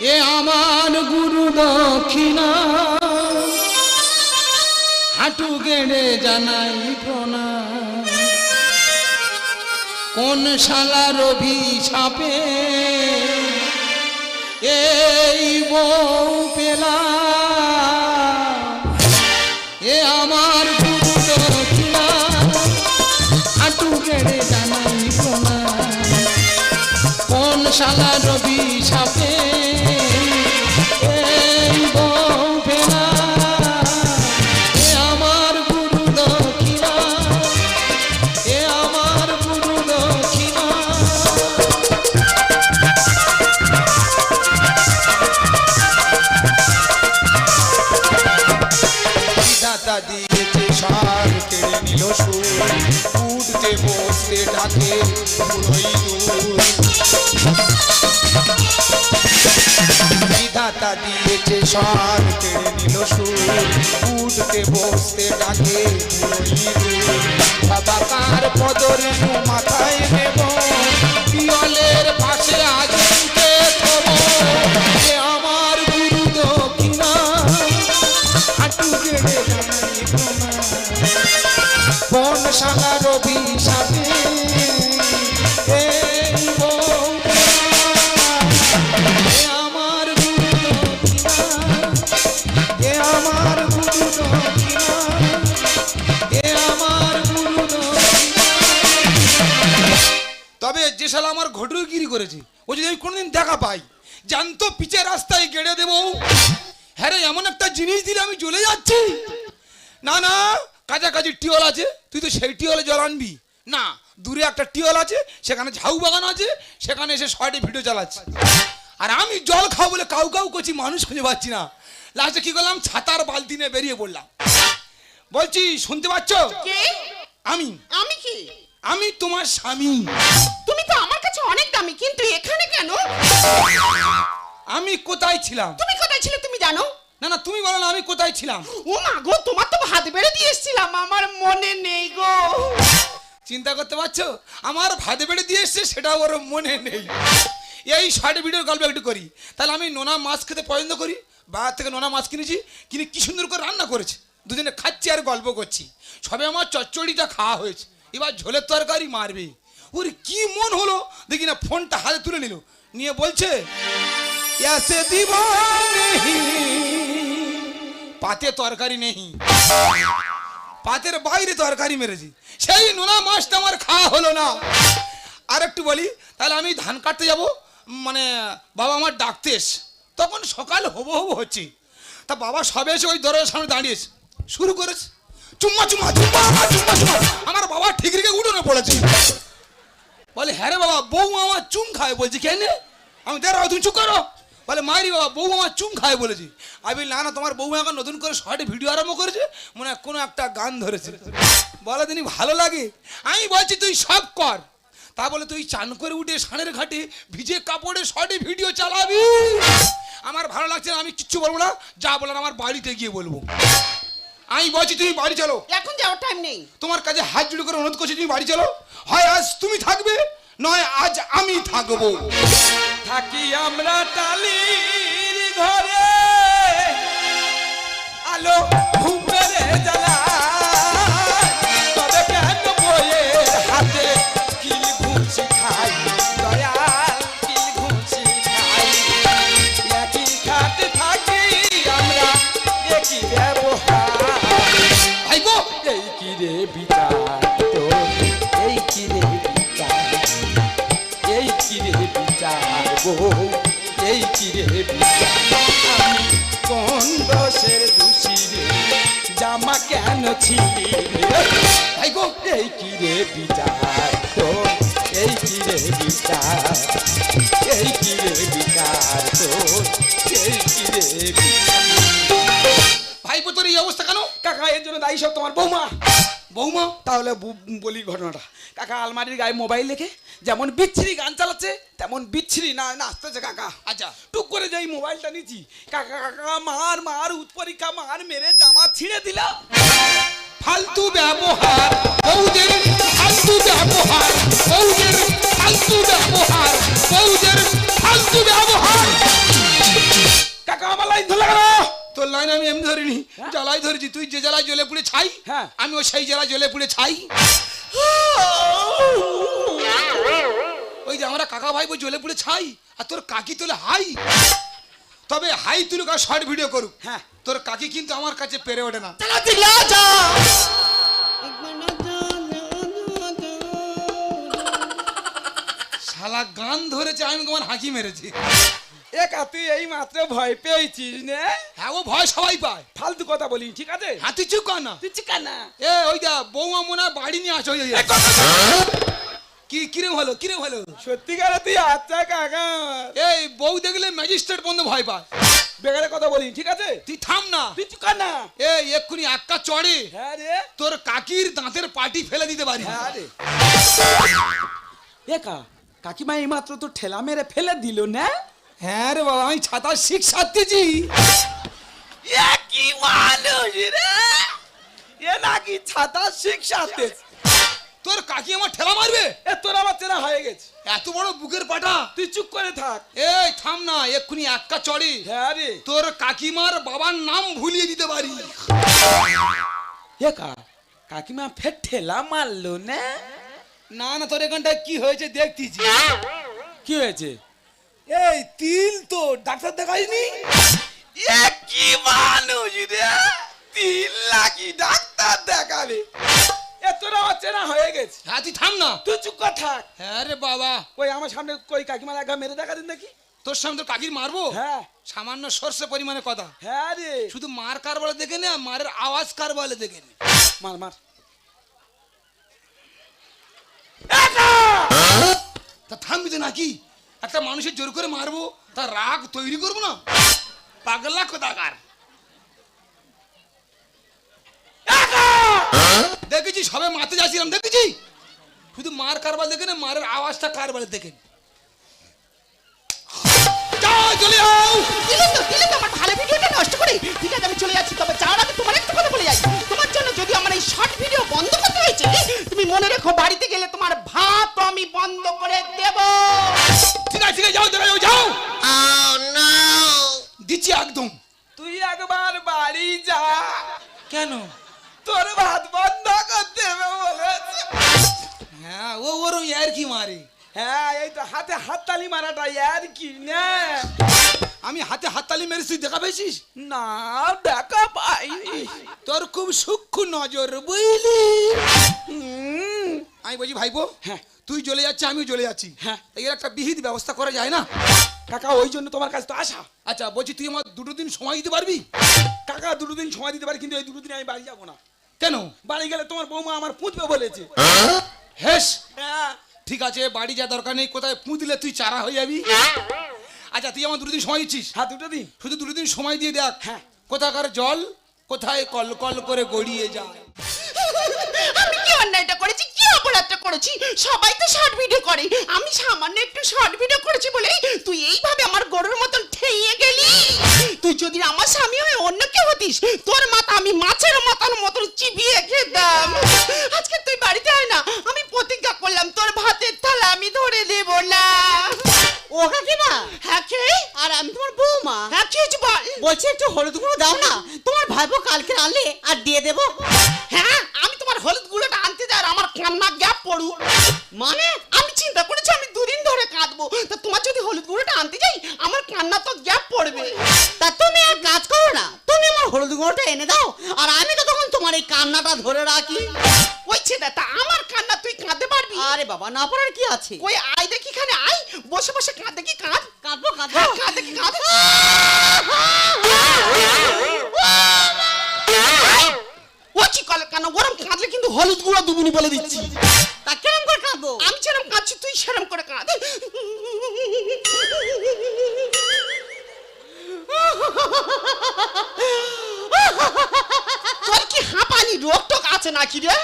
এ আমার গুরু দক্ষিণা। হাঁটু গেড়ে জানাই প্রণাম। কোন শালার অভিশাপে এই বউ পেলা। এ আমার গুরু দক্ষিণা। হাঁটু গেড়ে জানাই প্রণাম। কোন শালা রবি সাপে সার কেড়ে নিল সুর। উঠতে, বসতে ডাকে পদরে মাথায় নেব? পিয়লের পাশে থব। আমার গুরু দক্ষিণা। হাঁটু গেড়ে জানাই বন শালা রবি সাথে চলে যাচ্ছি। না না কাছাকাছি টিওল আছে তুই তো সেই টিওলে জল আনবি। না দূরে একটা টিওল আছে সেখানে ঝাউ বাগান আছে সেখানে এসে শর্টে ভিডিও চালাচ্ছে। আর আমি জল খাও বলে কাউ কাউ করছি মানুষ খুঁজে পাচ্ছি না। লাস্টে কি করলাম? ছাতার বালতি নিয়ে বেরিয়ে পড়লাম। বলছি শুনতে পাচ্ছ? আমি। আমি কি? আমি তোমার স্বামী। তুমি তো আমার কাছে অনেক দামি কিন্তু এখানে কেন? আমি কোথায় ছিলাম? তুমি কোথায় ছিলে? না না তুমি বলো না আমি কোথায় ছিলাম? ও মা গো তোমার তো ভাত বেড়ে দিয়ে এসেছিলাম আমার মনে নেই গো। চিন্তা করতে পারছ? আমার ভাত বেড়ে দিয়ে এসছে সেটা ওর মনে নেই। এই শর্ট ভিডিওর গল্প একটু করি। তাহলে আমি নোনা মাছ খেতে পছন্দ করি বাজার থেকে নোনা মাছ কিনেছি কিনে কি সুন্দর করে রান্না করেছে। দুজনে খাচ্ছি আর গল্প করছি। সবে আমার চচ্চড়িটা খাওয়া হয়েছে। এবার ঝোলের তরকারি মারবে। ওর কি মন হলো? দেখি না ফোনটা হাতে তুলে নিল। নিয়ে বলছে এসে দিব পাতে তরকারি নেই। পাতের বাইরে তরকারি মেরেছি। সেই নোনা মাছটা আমার খাওয়া হলো না। আর একটু বলি, তাহলে আমি ধান কাটতে যাব মানে বাবা আমার ডাকতে এস। তখন সকাল হব হব হচ্ছে। তা বাবা সবে এসে ওই দরজার সামনে দাঁড়িয়েছে শুরু করেছে। চুম্মা চুম্মা চুম্মা চুম্মা চুম্মা আমার বাবা ঠিক রেখে উঠোনে পড়েছে। বলে হ্যাঁ রে বাবা, বউ আমার চুম খায়। বলছি কেন আমি দাঁড়াও তুমি চুপ করো। বলে মারি বাবা বউ আমার চুম খায় বলেছি। আমি বলি, না না তোমার বউ এখন নতুন করে শর্টে ভিডিও আরম্ভ করেছে মনে হয় কোনো একটা গান ধরেছে। বলে তিনি ভালো লাগে। আমি বলছি তুই সব কর। তা বলে তুই চান করে উঠে সানের ঘাটে ভিজে কাপড়ে শর্টে ভিডিও চালাবি। আমার ভালো লাগছে না আমি কিচ্ছু বলব না যা বলার আমার বাড়িতে গিয়ে বলব। আমি বলছি তুমি বাড়ি চলো। এখন যাওয়ার টাইম নেই। তোমার কাছে হাত জুড়ে করে অনুরোধ করছি তুমি বাড়ি চলো। হয় আজ তুমি থাকবে নয় আজ আমি থাকব। থাকি আমরা টালির ঘরে। আলো ঘুমের রে ভাই গো, এই কি রে বিচার তোর? এই কি রে বিচার? এই কি রে বিচার তোর? এই কি রে বিচার? ভাই তোর এই অবস্থা কেন? কাকা, এর জন্য দায়ী সব তোমার বৌমা। বৌমা, তাহলে বলি ঘটনাটা। কাকা, আলমারির গায়ে মোবাইল রেখে যেমন বিচ্ছিরি গান চালাচ্ছে তেমন বিচ্ছিরি না নাচতেছে কাকা। আচ্ছা। টুক করে যেই মোবাইলটা নিচ্ছি কাকা কাকা মার মার উৎপরীক্ষা মার মেরে জামা ছিঁড়ে দিলাম ফালতু ব্যবহার বৌদের ফালতু ব্যবহার বৌদের ফালতু ব্যবহার বৌদের ফালতু ব্যবহার। লাইন আমি এমনি ধরিনি। জ্বালাই ধরেছি। তুই যে জ্বালায় জ্বলে পুড়ে ছাই হ্যাঁ। আমি ও সেই জ্বালায় জ্বলে পুড়ে ছাই। যে আমরা কাকা ভাই বই জ্বলে পুড়ে ছাই আর তোর কাকি তোলে হাই। তবে হাই তুলুক আর শর্ট ভিডিও করুক। হ্যাঁ। তোর কাকি কিন্তু আমার কাছে পেরে ওঠে না। শালা গান ধরেছে আমি তোমার হাঁকি মেরেছি। একা তুই এই মাত্র ভয় পেয়েছিস নে? হ্যাঁ ও ভয় সবাই পায়। ফালতু কথা বলি ঠিক আছে? হ্যাঁ তুই চুপ কর না। তুই চিকা না। এ ওই দা বৌমা মনে বাড়ি নিয়ে আসো। কি কিরম হলো কিরম হলো সত্যিকার তুই আচ্ছা কাকা। এই বউ দেখলে ম্যাজিস্ট্রেট বন্ধু ভয় পায়। বেগারে কথা বলি ঠিক আছে? তুই থাম না। তুই চিকা না। এই এক্ষুনি এক্কা চড়ে। হ্যাঁ রে। তোর কাকির দাঁতের পাটি ফেলে দিতে পারি। হ্যাঁ রে। একা কাকিমা এই মাত্র তো ঠেলা মেরে ফেলে দিল না? হ্যাঁ রে বাবা আমি ছাতা শিখ সাথেছি কি মানুষ রে? এ নাকি ছাতা শিক্ষাতে তোর কাকি আমার ঠেলা মারবে? এ তোর আমার চেনা হয়ে গেছে। এত বড় বুকের পাটা। তুই চুপ করে থাক। এই থাম না এক্ষুনি এক্কা চড়ে। হ্যাঁ রে। তোর কাকিমার বাবার নাম ভুলিয়ে দিতে পারি। একা কাকিমা ফের ঠেলা মারলো না? না না তোর এখানটায় কি হয়েছে দেখতেছি। কি হয়েছে? এই তিল তো ডাক্তার দেখাইনি এ কি মানুষ রে? তিন লাখি ডাক্তার দেখাবে? তোর হয়ে গেছে হ্যাঁ তুই থাম না। তুই চুপ করে থাক। হ্যাঁ রে বাবা। ওই আমার সামনে কই কাকিমার আগা মেরে দেখা দিন দেখি তোর সামনে তোর কাকির মারবো? হ্যাঁ। সামান্য সর্ষে পরিমাণে কথা। হ্যাঁ রে। শুধু মার কার বলে দেখে নে মারের আওয়াজ কার বলে দেখে নে। মার মার। তা থামবি তো নাকি? একটা মানুষের জোর করে মারবো তার রাগ তৈরি করব না? পাগলা কোথাকার? দেখেছি সবে মাতে যাচ্ছিলাম দেখেছি? শুধু মার কারবার দেখে না মারের আওয়াজটা কারবারে দেখে নে। চলে যাও! দিলে তো দিলে তো আমার ভালো ভিডিওটা নষ্ট করে। ঠিক আছে আমি চলে যাচ্ছি তবে যাওয়ার আগে তোমার একটা কথা বলে যাই। তোমার জন্য যদি আমার এই শর্ট ভিডিও বন্ধ করতে হয়েছে তুমি মনে রেখো বাড়িতে গেলে তোমার ভাত আমি বন্ধ করে দেব। ঠিক আছে ঠিক আছে যাও যাও যাও! দিচ্ছি একদম। তুই একবার বাড়ি যা। কেন? তোর ভাত বন্ধ করতে বলেছে হ্যাঁ ও ওরম আর কি মারে হ্যাঁ এই তো হাতে হাততালি মারাটা আর কি না আমি হাতে হাততালি মেরেছি দেখা পেয়েছিস না দেখা পাইনি তোর খুব সূক্ষ্ম নজর বুঝলি আমি বলছি ভাইপো হ্যাঁ। তুই চলে যাচ্ছি আমিও চলে যাচ্ছি হ্যাঁ। এর একটা বিহিত ব্যবস্থা করা যায় না কাকা ওই জন্য তোমার কাছে তো আসা আচ্ছা বলছি তুই আমার দুটো দিন সময় দিতে পারবি কাকা দুটো দিন সময় দিতে পারি কিন্তু এই দুটো দিন আমি বাড়ি যাব না কেন? বাড়ি গেলে তোমার বৌমা আমার পুঁতবে বলেছে। হেস। হ্যাঁ। ঠিক আছে বাড়ি যা দরকার নেই কোথায় পুঁতলে তুই চারা হয়ে যাবি? আচ্ছা তুই আমার দুটো দিন সময় দিচ্ছিস। হ্যাঁ দুটো দিন। শুধু দুটো দিন সময় দিয়ে দেখ হ্যাঁ। কোথাকার জল কোথায় কল কল করে গড়িয়ে যায়। অপরাধটা করেছি সবাই তো শর্ট ভিডিও করে। আমি সামান্য একটু শর্ট ভিডিও করেছি বলে তুই এইভাবে আমার গরুর মতন ঠেইয়ে গেলি। তুই যদি আমার স্বামী হয়ে অন্য কেউ হতিস তোর মাথা আমি মাছের মাথার মতন চিবিয়ে খেতাম। আজকে তুই বাড়িতে আয় না আমি প্রতিজ্ঞা করলাম তোর ভাতের থালা আমি ধরে দেব না। ও কাকিমা? হ্যাঁ কে? আর আমি তোমার বৌমা। হ্যাঁ কি বল? বলছি একটু হলুদ গুঁড়ো দাও না তোমার ভাইপো কালকে আনলে আর দিয়ে দেবো। হ্যাঁ বাবা না পারার কি আছে? ওই আয় দেখি খানে আয়। বসে বসে কাঁদে কি কাঁদ। কাঁদবো কাঁদবো। হ্যাঁ কাঁদে কি কাঁদ। ও কি কলে কেন? ওরম কাঁদলে কিন্তু হলুদ গুঁড়ো দুবুনি বলে দিচ্ছি। তা কেরম করে কাঁদবো? আমি যেরম কাঁদছি তুই সেরম করে কাঁদ। তোর কি হাঁপানি রোগ টোক আছে নাকি রে?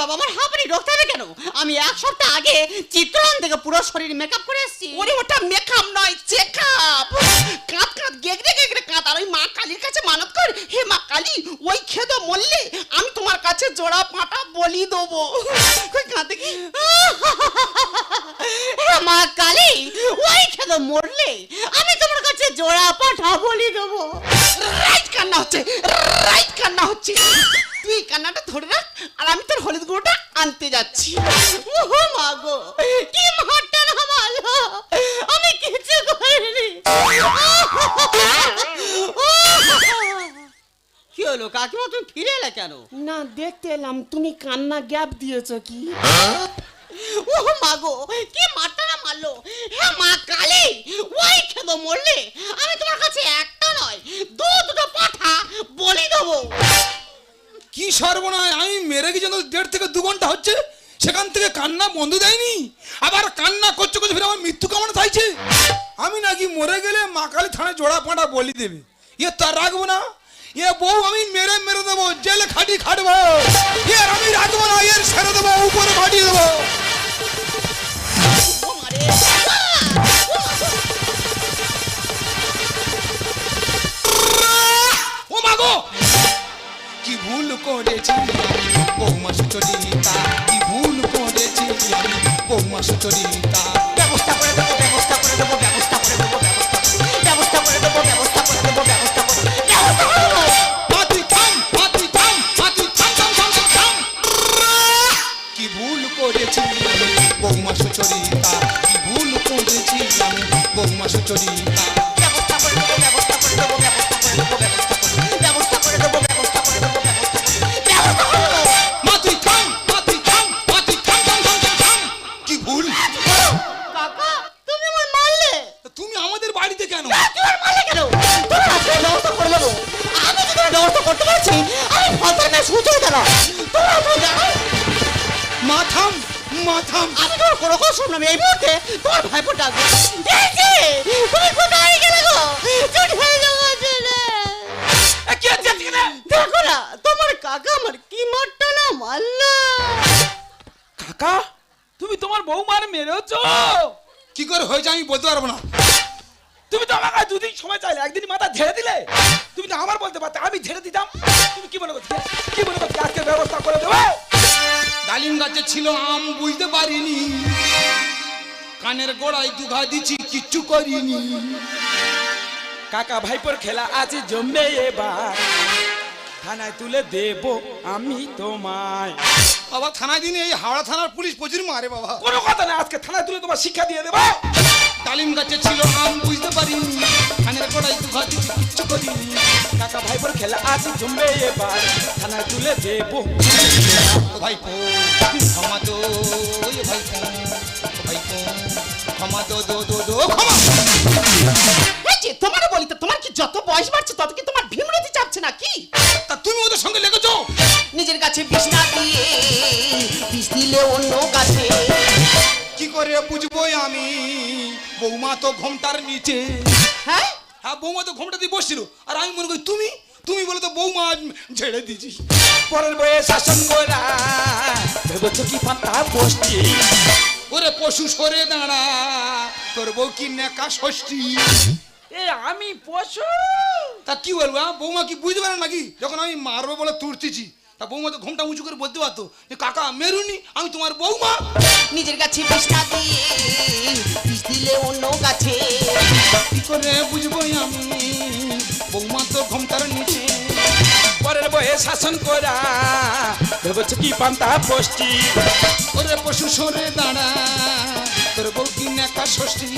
বাবা আমার হাঁপানি রোগ থাকবে কেন? আমি এক সপ্তাহ আগে চিত্রায়ন থেকে পুরো শরীর মেকআপ করে এসেছি। ওরে ওটা মেকআপ নয় চেকআপ কাঁদ কাঁদ গেগড়ে গেগড়ে কাঁদ। আর ওই মা কালীর কাছে মানত কর। হে মা কালী ওই খেদো মরলে আমি তোমার কাছে জোড়া পাটা বলি দেবো। কই কাঁদে কি? মা কালী ওই খেলো মরলে আমি তোমার কাছে জোড়া পাঠা বলি দেবো। রাইট কান্না হচ্ছে রাইট কান্না হচ্ছে। তুই কান্নাটা ধরে রাখ। আর আমি তোর হলুদ গুঁড়োটা আনতে যাচ্ছি। ও মা গো কি মারটা না মারলো আমি কিছু করিনি। কি হলো কাকিমা তুমি ফিরে এলে কেন? না দেখতে এলাম। তুমি কান্না গ্যাপ দিয়েছ কি? ও মা গো কি মারটা না মারলো? হ্যাঁ মা কালী ওই খেদো মরলে আমি তোমার কাছে একটা নয় দু দুটো পাঠা বলি দেবো। কি সর্বনয় আমি মেরে গেছি দেড় থেকে দু ঘণ্টা হচ্ছে। সেখান থেকে কান্না বন্ধ দেয়নি। আবার কান্না করছে করছে ফিরে আমার মৃত্যু কেমন চাইছে আমি নাকি মরে গেলে মা কালী থানায় জোড়া পাঁটা বলি দেবে। ইয়ে তার রাখব না। এ বউ আমি মেরে মেরে দেবো, জেলে খাটি খাটবো। এর আমি রাখব না, এর ছেড়ে দেবো, উপরে ফাটিয়ে দেবো। ও মাগো ভুল করেছি বৌমা সুচরিতা কি ভুল করেছি আমি বৌমা সুচরিতা ব্যবস্থা করে দেবো ব্যবস্থা করে দেবো ব্যবস্থা করে দেবো ব্যবস্থা করে দেবো ব্যবস্থা করে দেবো ব্যবস্থা করে দেবো ব্যবস্থা করে দেবো কি ভুল করেছি বৌমা সুচরিতা কি ভুল করেছি আমি বৌমা সুচরিতা ব্যবস্থা করে দেবো ব্যবস্থা করে দেবো ব্যবস্থা করে দেবো শুনলাম এই মুহূর্তে তোমার ভাইপো ডাকবে। এই যে, তুমি কোথায় গেলে গো? চুটি হয়ে যাব কি হচ্ছে না? দেখো না তোমার কাকা আমার কি মারটা না মারলো? কাকা তুমি তোমার বৌমার মেরেছো। কি করে হয়েছে আমি বলতে পারব না। তুমি তো আমাকে দুদিন সময় চাইলে একদিন মাথা ঝেড়ে দিলে। তুমি তো আমার বলতে পারতে আমি ঝেড়ে দিতাম। তুমি কি মনে করছ কি মনে করছ আজকে ব্যবস্থা করে দেবো। ডালিম গাছে ছিল আম বুঝতে পারিনি। কানের গোড়ায় দুঘা দিছি কিচ্ছু করিনি। কাকা ভাইপোর খেলা আছে জমবে এবার। থানায় তুলে দেব আমি তোমায়। বাবা থানায় দিনে এই হাওড়া থানার পুলিশ প্রচুর মারে বাবা। কোনো কথা না আজকে থানায় তুলে তোমার শিক্ষা দিয়ে দেবো। ডালিম গাছে ছিল আম বুঝতে পারিনি। কানের গোড়ায় দুঘা দিছি কিচ্ছু করিনি। খেলা আছে জমবে এবার। থানায় তুলে দেব। ক্ষমা দো ক্ষমা দো দো দো দো ক্ষমা তোমারও বলি তো তোমার কি যত বয়স বাড়ছে তত কি তোমার ভীমরতি চাপছে না কি তা তুমি ওদের সঙ্গে লেগেছো? নিজের কাছে বিষ না দিয়ে বিষ দিলে অন্য গাছে। কি করে বুঝব আমি? বৌমা তো ঘোমটার নিচে। হ্যাঁ? হ্যাঁ বৌমা তো ঘোমটা দিয়ে বসছিল। আর আমি মনে করি তুমি তুমি বলে তো বৌমা আজ ঝেড়ে পরের বয়ে শাসন করা ভেবেছো কি পান্তা বসছি ওরে পশু সরে দাঁড়া তোর বউ কি নেকা ষষ্ঠী? এ আমি পশু? তা কি বলব? বৌমা কি বুঝতে পারেন নাকি? যখন আমি মারবো বলে তুলতেছি তা বৌমা তো ঘোমটা উঁচু করে বলতে পারতো যে কাকা মেরুনি আমি তোমার বৌমা। নিজের কাছে বিষ না দিয়ে বিষ দিলে অন্য গাছে। কি করে বুঝব আমি? বৌমা তো ঘোমটার নিচে। পরের বয়ে শাসন করা ভেবেছো কি পান্তা বসছি ওরে পশু সরে দাঁড়া তোর বউ কি নেকা ষষ্ঠী?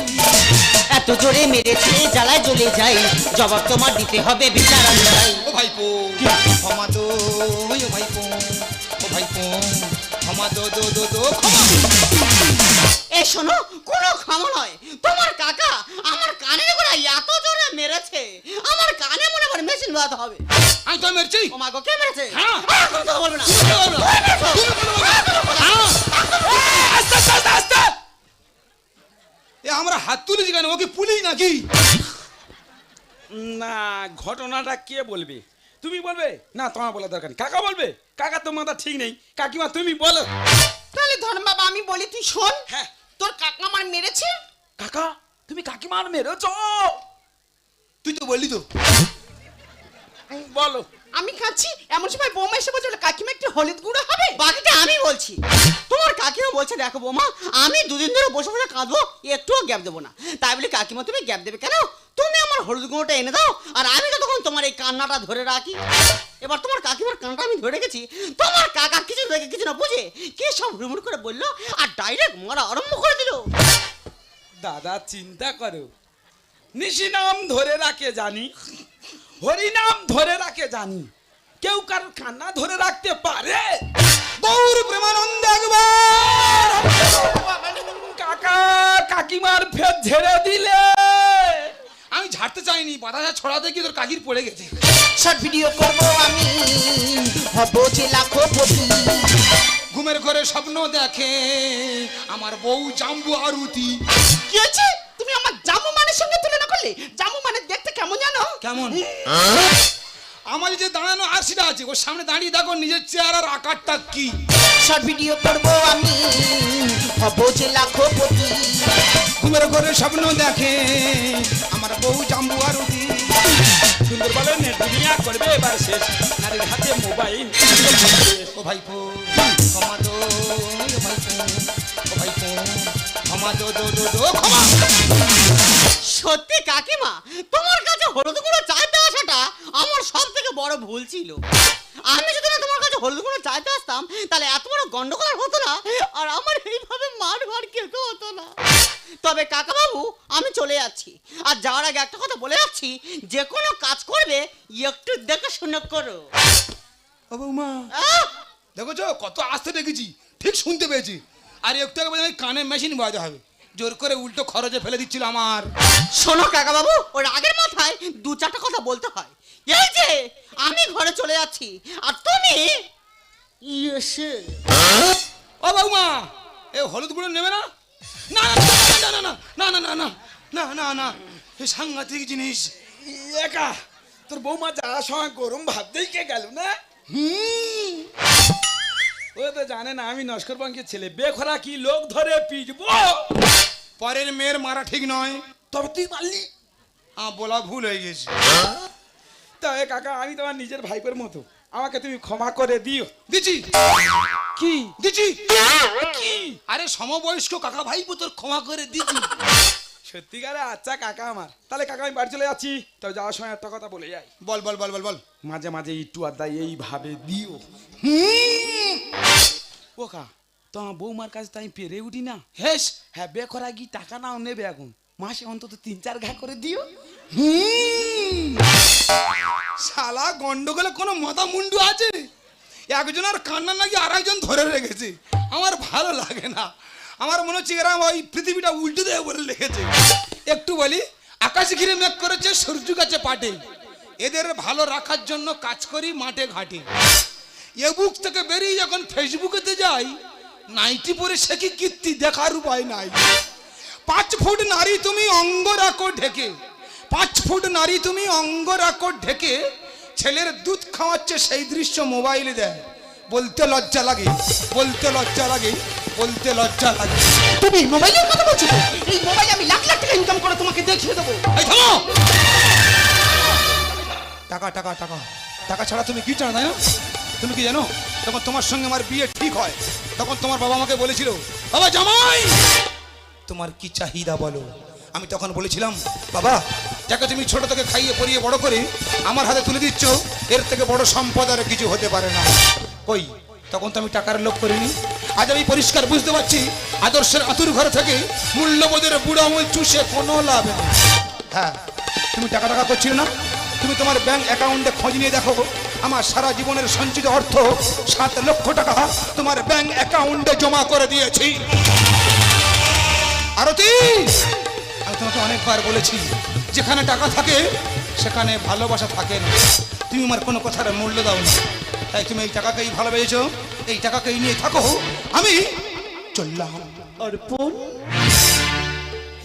এত জোরে মেরেছে জ্বালায় জ্বলে যাই জবাব তোমার দিতে হবে বিচার। ও ভাইপো ক্ষমা দো ও ভাইপো ও ভাইপো ক্ষমা দো দো দো দো ক্ষমা এ শোনো কোনো ক্ষমা নয়। তোমার কাকা আমার গোড়া এত জোরে মেরেছে আমার কানে মনে করে মেশিন বাজাতে হবে। আমি তো মেরছি। ও মা গো কে মেরেছে? হ্যাঁ। আর কোনো কথা বলবে না। হ্যাঁ। আস্তে আস্তে আস্তে আস্তে। এ আমরা হাত তুলেছি কেন? ওকে পুলিশ নাকি? না ঘটনাটা কে বলবে? তুমি বলবে? না তোমার বলা দরকার কাকা বলবে? কাকা তো মাথা ঠিক নেই। কাকিমা তুমি বলো। তাহলে ধর্ম বাবা আমি বলি তুই শোন। হ্যাঁ। তোর কাকা আমার মেরেছে? কাকা তুমি কাকিমার মেরেছো। তুই তো বললি তো। বলো। আমি খাচ্ছি এমন সময় বৌমা এসে বলছিল কাকিমা একটু হলুদ গুঁড়ো হবে? বাকিটা আমি বলছি। তোমার কাকিমা বলছে দেখো বৌমা আমি দুদিন ধরে বসে বসে কাঁদবো একটুও গ্যাপ দেবো না। তাই বলে কাকিমা তুমি গ্যাপ দেবে কেন? তুমি আমার হলুদ গুঁড়োটা এনে দাও আর আমি তো তখন তোমার এই কান্নাটা ধরে রাখি। এবার তোমার কাকিমার কান্নাটা আমি ধরে গেছি। তোমার কাকা কিছু দেখে কিছু না বুঝে কে সব হুড়মুড় করে বলল আর ডাইরেক্ট মারা আরম্ভ করে দিল। দাদা, চিন্তা করো। নিশি নাম ধরে রাখে জানি হরি নাম ধরে রাখে জানি। কেউ কারোর কান্না ধরে রাখতে পারে? গৌর প্রেমানন্দ একবার। কাকা, কাকিমার ফের ঝেড়ে দিলে। আমি ঝাড়তে চাইনি বাতাসা ছড়াতে গিয়ে তোর কাকির পড়ে গেছে। ভিডিও করব আমি হব ঘুমের ঘরে স্বপ্ন দেখে। আমার বউ জাম্বু আরুতি। কি হয়েছে? তুমি আমার জামু মানের সঙ্গে তুলনা করলে? জামু মানে দেখতে কেমন জানো? কেমন? আমার যে দাঁড়ানো আরসিটা আছে ওর সামনে দাঁড়িয়ে দেখো নিজের চেহারার আকারটা কি। শর্ট ভিডিও করব আমি হব যে লাখপতি ঘুমের ঘরে স্বপ্ন দেখে আমার বউ জাম্বু আরুতি। সুন্দর বলে দুনিয়া করবে এবার শেষ। নারীর হাতে মোবাইল ও ভাইপো ক্ষমা দো ও ভাইপো ক্ষমা দো দো দো দো ক্ষমা। সত্যি কাকিমা তোমার কাছে হলুদ গুঁড়ো চাইতে আসাটা আমার সব থেকে বড় ভুল ছিল। আমি যদি না তোমার কাছে হলুদ গুঁড়ো চাইতে আসতাম তাহলে এত বড় গন্ডগোল আর হতো কথা বলে যাচ্ছি যে কোনো কাজ করবে একটু দেখে শুনে করো ও বৌমা! দেখেছ কত আস্তে দেখেছি ঠিক শুনতে পেয়েছি আর একটু আগে কানে মেশিন বাজাতে হবে জোর করে উল্টো খরচে ফেলে দিচ্ছিল আমার শোনো কাকা বাবু ওর আগের মাথায় দু চারটা কথা বলতে হয় এই যে আমি ঘরে চলে যাচ্ছি আর তুমি ইয়েসে ও বৌমা এ হলুদ গুঁড়ো নেবে না না না না না না না না না না না না এ সাংঘাতিক জিনিস। একা তোর বৌমা যাওয়ার সময় গরম ভাবতেই কে গেল না? হুম। ও তো জানে না আমি নস্কর বাঙ্কের ছেলে। বেখরা কি লোক ধরে পিটবো? পরের মেয়ের মারা ঠিক নয়। তবে তুই পারলি আ বলা ভুল হয়ে গেছে। তবে কাকা আমি তোমার নিজের ভাইপের মতো। আমাকে তুমি ক্ষমা করে দিও। দিচ্ছি। কি? দিচ্ছি। কি? আরে সমবয়স্ক কাকা ভাই তোর ক্ষমা করে দিচ্ছি সত্যিকারে আচ্ছা কাকা আমার। তাহলে কাকা আমি বাড়ি চলে যাচ্ছি। তবে যাওয়ার সময় একটা কথা বলে যাই। বল বল বল বল বল। মাঝে মাঝে একটু আড্ডা এইভাবে দিও। ও কা তোমার বৌমার কাছে তো আমি পেরে উঠি না। হেস। হ্যাঁ বেখরা কি টাকা নাও নেবে এখন? মাসে অন্তত তিন চার ঘা করে দিও। শালা গন্ডগোলে কোনো মাথা মুন্ডু আছে? একজনের কান্না নাকি আর একজন ধরে রেখেছে। আমার ভালো লাগে না। আমার মনে হচ্ছে এরা ওই পৃথিবীটা উল্টে দেবে বলে লিখেছে। একটু বলি, আকাশ ঘিরে মেঘ করেছে, সূর্য গাছে পাটে। এদের ভালো রাখার জন্য কাজ করি মাঠে ঘাটে। এ বুক থেকে বেরিয়ে যখন ফেসবুকেতে যাই, নাইটি পরে সে কি কীর্তি দেখার উপায় নাই। পাঁচ ফুট নারী তুমি অঙ্গ রাখো ঢেকে। পাঁচ ফুট নারী তুমি অঙ্গ রাখো ঢেকে। ছেলের দুধ খাওয়াচ্ছে সেই দৃশ্য মোবাইলে দেয়। বলতে লজ্জা লাগে, বলতে লজ্জা লাগে। বলতে লজ্জা লাগে। তুমি এই মোবাইলের কথা বলছো? এই মোবাইল আমি লাখ লাখ টাকা ইনকাম করে তোমাকে দেখিয়ে দেবো। এই থামো! টাকা টাকা টাকা। টাকা ছাড়া তুমি কি তাই না তুমি কি জানো? তখন তোমার সঙ্গে আমার বিয়ে ঠিক হয় তখন তোমার বাবা আমাকে বলেছিল বাবা জামাই! তোমার কি চাহিদা বলো? আমি তখন বলেছিলাম বাবা যাকে তুমি ছোট থেকে খাইয়ে পরিয়ে বড় করে আমার হাতে তুলে দিচ্ছ এর থেকে বড় সম্পদ আর কিছু হতে পারে না। কই? তখন তো আমি টাকার লোভ করিনি। আজ আমি পরিষ্কার বুঝতে পারছি আদর্শের আতুর ঘরে থেকে মূল্যবোধের বুড়ো আমল চুষে কোনো লাভ নেই। হ্যাঁ। তুমি টাকা টাকা করছিলে না? তুমি তোমার ব্যাংক অ্যাকাউন্টে খোঁজ নিয়ে দেখো আমার সারা জীবনের সঞ্চিত অর্থ সাত লক্ষ টাকা তোমার ব্যাংক অ্যাকাউন্টে জমা করে দিয়েছি। আরতি! আমি তোমাকে অনেকবার বলেছি যেখানে টাকা থাকে সেখানে ভালোবাসা থাকে না। তুমি আমার কোনো কথার মূল্য দাও না। তাই তুমি এই টাকাকেই ভালোবেসেছো? এই টাকাকেই নিয়ে থাকো। আমি চললাম। অর্পণ?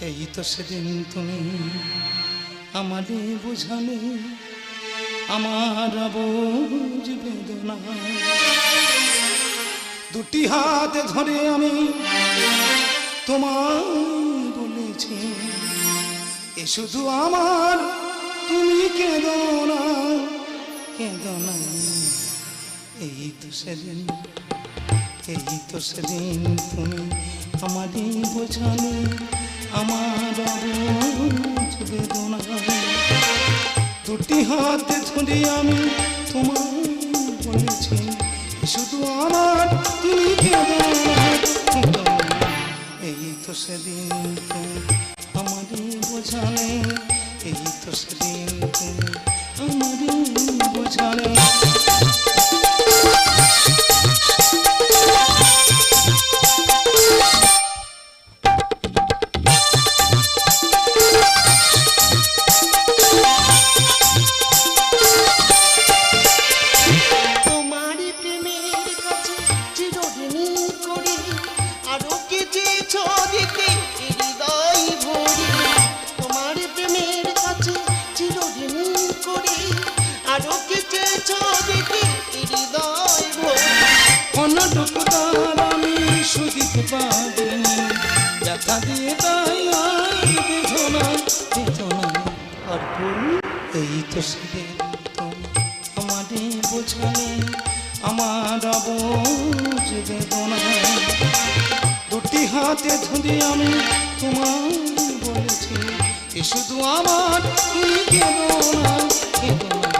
এই তো সেদিন তুমি আমারে বুঝালে আমার বুঝ বেদনা। দুটি হাত ধরে আমি তোমার বলেছি এ শুধু আমার তুমি কেঁদো না কেঁদো না। এই তো সেদিন এই তো সেদিন তুমি আমারই বোঝালে, আমার বেদনা দুটি হাতে ধরে আমি তোমার বলেছি, শুধু আমার। এই তো সেদিন তুমি আমারই বোঝালে এই তো সেদিন তুমি আমারই বোঝালে এই তো সেদিন তুমি বোঝালে আমার অবুঝ বেদনা দুটি আমি তোমায় বলেছি এ শুধু আমার তুমি কেঁদো না না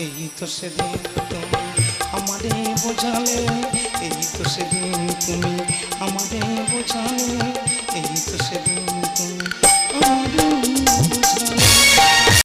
এই তো সেদিন তুমি আমাদের বোঝালে এই তো সেদিন তুমি আমাদের বোঝালে এই তো সেদিন